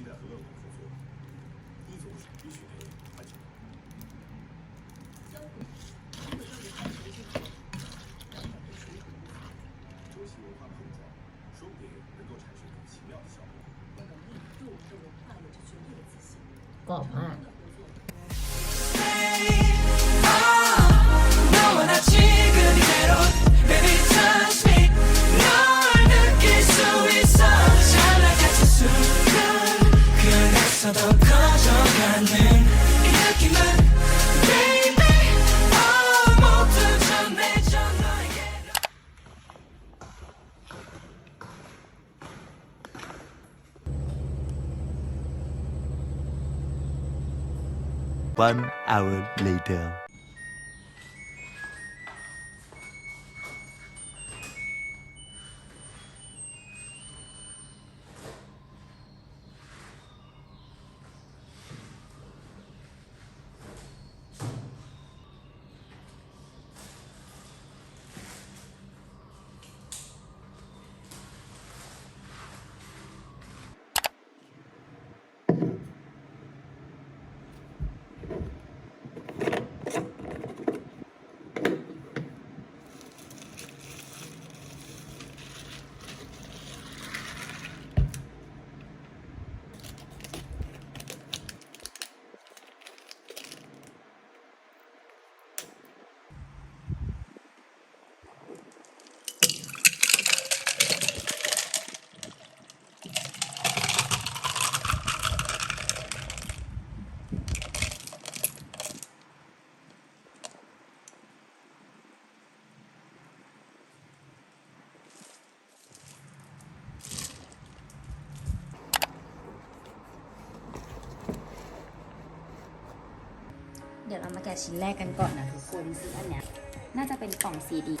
see that logo. One hour later. ชิ้นแรกกันก่อนนะทุกคนซึ่งอันเนี้ยน่าจะเป็นกล่องซีดี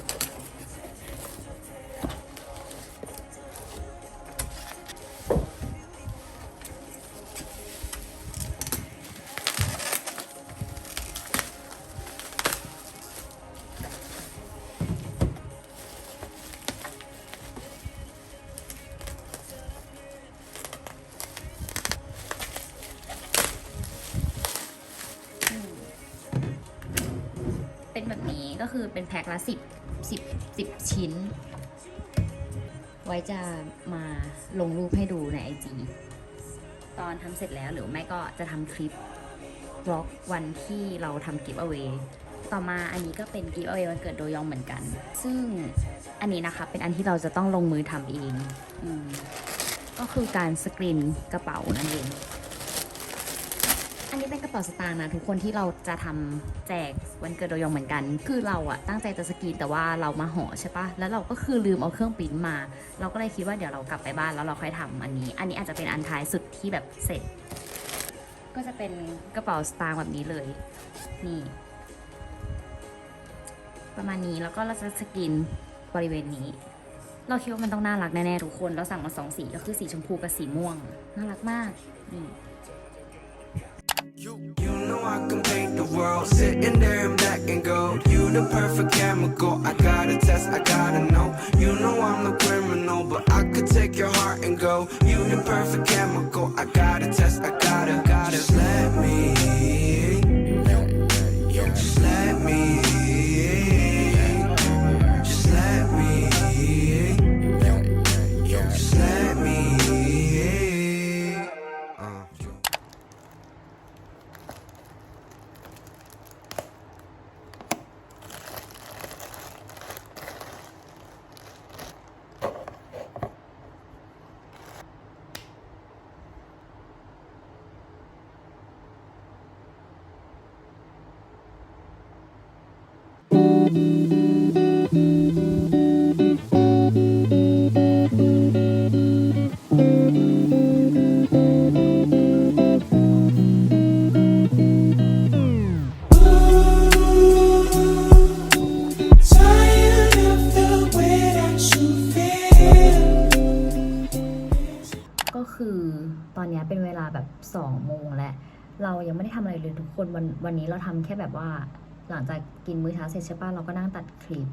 คือเป็นแพ็คละสิบสิบสิบชิ้น ไว้จะมาลงรูปให้ดูในไอจีตอนทำเสร็จแล้วหรือไม่ก็จะทำคลิปบล็อกวันที่เราทำกิฟต์เอาไว้ต่อมาอันนี้ก็เป็นกิฟต์เอาไว้วันเกิดโดยองเหมือนกัน ซึ่งอันนี้นะคะเป็นอันที่เราจะต้องลงมือทำเองอก็คือการสกรีนกระเป๋านั่นเอง อันนี้เป็นกระเป๋าสตางค์นะทุกคนที่เราจะทำแจกวันเกิดโดยองเหมือนกัน คือเราอะตั้งใจจะสกรีนแต่ว่าเรามาห่อใช่ปะแล้วเราก็คือลืมเอาเครื่องปิ้นมา เราก็เลยคิดว่าเดี๋ยวเรากลับไปบ้านแล้วเราค่อยทำอันนี้ อันนี้อาจจะเป็นอันท้ายสุดที่แบบเสร็จ ก็จะเป็นกระเป๋าสตางค์แบบนี้เลย นี่ ประมาณนี้แล้วก็เราจะสกรีนบริเวณนี้ เราคิดว่ามันต้องน่ารักแน่ๆทุกคน เราสั่งมาสองสีก็คือสีชมพูกับสีม่วง น่ารักมากนี่ you I can paint the world sitting there in black and gold. You the perfect chemical. I gotta test, I gotta know. You know I'm the criminal, but I could take your heart and go. You the perfect chemical. I อนนี้เป็นเวลาแบบสองโมงแล้วเรายังไม่ได้ทำอะไรเลยทุกคนวันวันนี้เราทำแค่แบบว่า หลังจากกินมื้อเช้าเสร็จใช่ปะเราก็นั่งตัดคลิป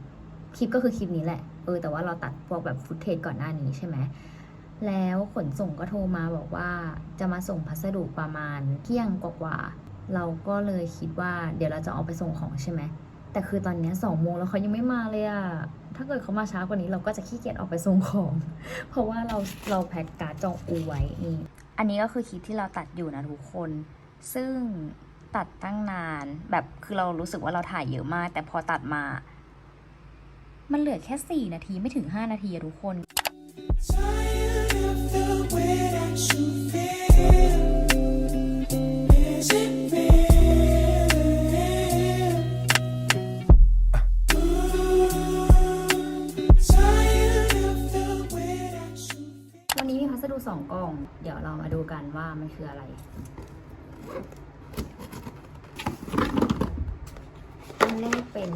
คลิปก็คือคลิปนี้แหละเออแต่ว่าเราตัดพวกแบบฟุตเทจก่อนหน้านี้ใช่ไหมแล้วขนส่งก็โทรมาบอกว่าจะมาส่งพัสดุประมาณเที่ยงกว่าๆเราก็เลยคิดว่าเดี๋ยวเราจะเอาไปส่งของใช่ไหมแต่คือตอนนี้สองโมงแล้วเขายังไม่มาเลยอะถ้าเกิดเขามาช้ากว่านี้เราก็จะขี้เกียจออกไปส่งของ เพราะว่าเราเราแพ็กการ์ดจองอูไว้นี่ อันนี้ก็คือคลิปที่เราตัดอยู่นะทุกคน ซึ่งตัดตั้งนาน แบบคือเรารู้สึกว่าเราถ่ายเยอะมาก แต่พอตัดมา มันเหลือแค่ 4 นาทีไม่ถึง 5 นาทีอะทุกคน Tired of the way that you feel. องกล่อง เดี๋ยวเรามาดูกันว่ามันคืออะไรอันแรกเป็น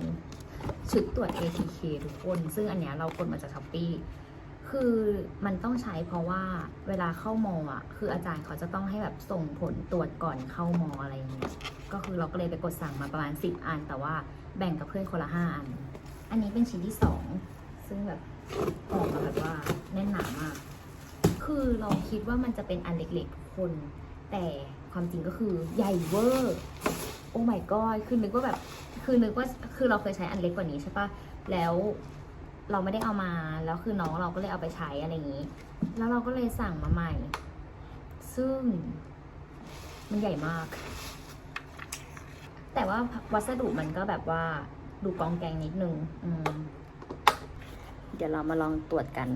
ชุดตรวจ ATK ทุกคน ซึ่งอันเนี้ยเรากดมาจากช้อปปี้คือมันต้องใช้เพราะว่าเวลาเข้ามออะ คืออาจารย์เขาจะต้องให้แบบส่งผลตรวจก่อนเข้ามออะไรอย่างเงี้ย ก็คือเราก็เลยไปกดสั่งมาประมาณ 10 อัน แต่ว่าแบ่งกับเพื่อนคนละ5อัน อันนี้เป็นชิ้นที่ 2 ซึ่งแบบออกมาแบบว่าแน่นหนามาก คือเราคิดว่ามันจะเป็นอันเล็กๆทุกคน แต่ความจริงก็คือใหญ่เวอร์โอ้ my god คือนึกว่าแบบ คือนึกว่าคือเราเคยใช้อันเล็กกว่านี้ใช่ปะแล้วเราไม่ได้เอามาแล้วคือน้องเราก็เลยเอาไปใช้อะไรอย่างนี้ แล้วเราก็เลยสั่งมาใหม่ ซึ่งมันใหญ่มาก แต่ว่าวัสดุมันก็แบบว่าดูกองแกงนิดนึง เดี๋ยวเรามาลองตรวจกัน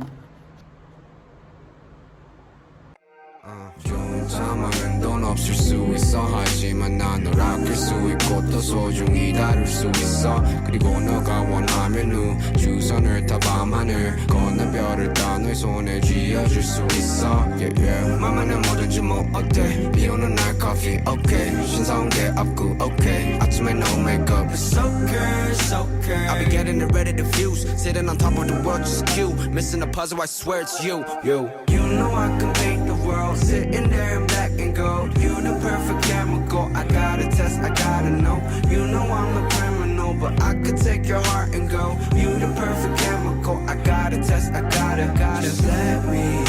좋은 상황은 돈 없을 수 있어 하지만 난널 아낄 수 있고 또 소중히 다룰 수 있어 그리고 너가 원하면 우주선을 타 밤하늘 건너 별을 따 너의 손에 쥐어줄 수 있어 yeah, yeah. 맘에는 뭐든지 뭐 어때 비 오는 날 커피 okay 신사온 게 없고 okay 아침에 no makeup it's okay it's okay I'll be getting it ready to fuse sitting on top of the world just you missing a puzzle I swear it's you you you know I can the world sitting there in black and gold. You the perfect chemical I gotta test I gotta know. You know I'm a criminal but I could take your heart and go. You the perfect chemical I gotta test I gotta gotta. Let me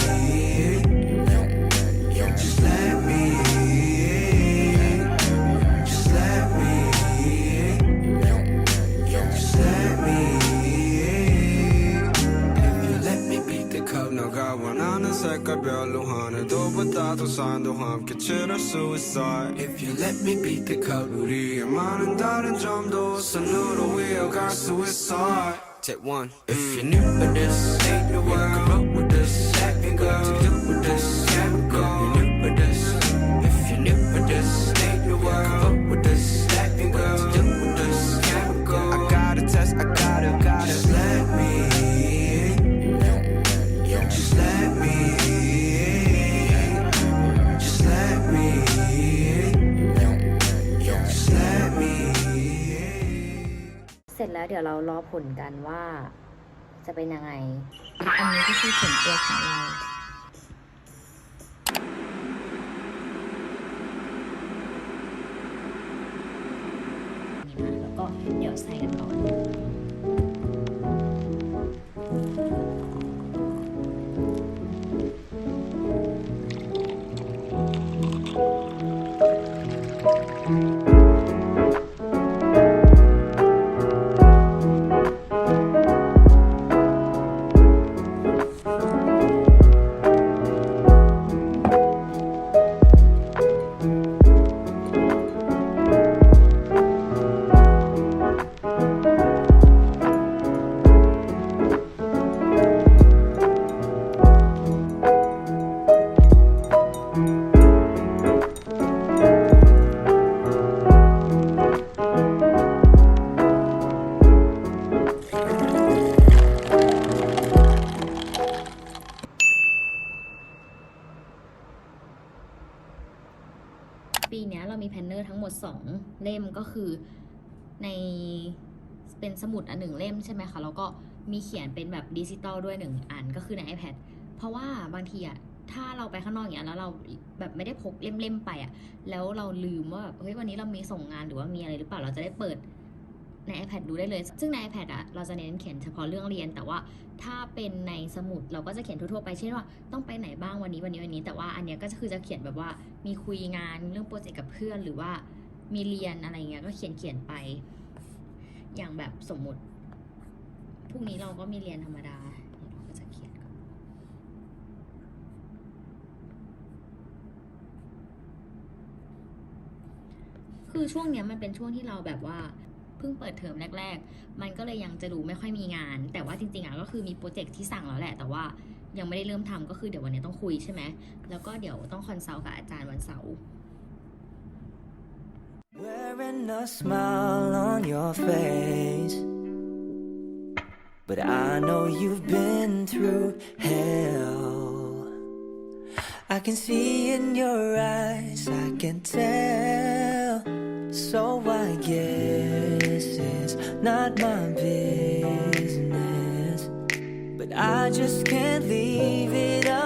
take up your honey Do bata tu sandu ham kitchen suicide. If you let me beat the kaburi Aman and dad and jump do Sanudo we all got suicide. Take one. If you're new with this Ain't the world. Come up with this Let me go. To do with this. เดี๋ยวเรารอผลกันว่า จะเป็นยังไง อันนี้ก็คือผลตรวจของเรานี่นะแล้วก็เดี๋ยวใส่กันก่อน ปีเนี้ยเรามีแพนเนอร์ทั้งหมด 2 เล่มก็คือในเป็นสมุดอันหนึ่งเล่มใช่ไหมคะแล้วก็มีเขียนเป็นแบบดิจิตอลด้วยหนึ่งอันก็คือใน iPad เพราะว่าบางทีอะถ้าเราไปข้างนอกอย่างเงี้ยแล้วเราแบบไม่ได้พกเล่มๆไปอะแล้วเราลืมว่าแบบเฮ้ยวันนี้เรามีส่งงานหรือว่ามีอะไรหรือเปล่าเราจะได้เปิด ใน iPad ดูได้เลย ซึ่งใน iPad อะเราจะเน้นเขียนเฉพาะเรื่องเรียน แต่ว่าถ้าเป็นในสมุดเราก็จะเขียนทั่วๆไป เช่นว่าต้องไปไหนบ้างวันนี้วันนี้วันนี้ แต่ว่าอันเนี้ยก็คือจะเขียนแบบว่ามีคุยงานเรื่องโปรเจกต์กับเพื่อนหรือว่ามีเรียนอะไรเงี้ยก็เขียนเขียนไป อย่างแบบสมมุติพรุ่งนี้เราก็มีเรียนธรรมดาเดี๋ยวเราก็จะเขียนก่อนคือช่วงเนี้ยมันเป็นช่วงที่เราแบบว่า เพิ่งเปิดเทอมแรก ๆ มันก็เลยยังจะดูไม่ค่อยมีงาน แต่ว่าจริงๆอะก็คือมีโปรเจกต์ที่สั่งแล้วแหละ แต่ว่ายังไม่ได้เริ่มทำก็คือเดี๋ยววันนี้ต้องคุยใช่ไหมแล้วก็เดี๋ยวต้องคอนซัลท์กับอาจารย์วันเสาร์ Wearing a smile on your face. But I know you've been through hell. I can see in your eyes, I can tell. So I guess it's not my business. But I just can't leave it alone.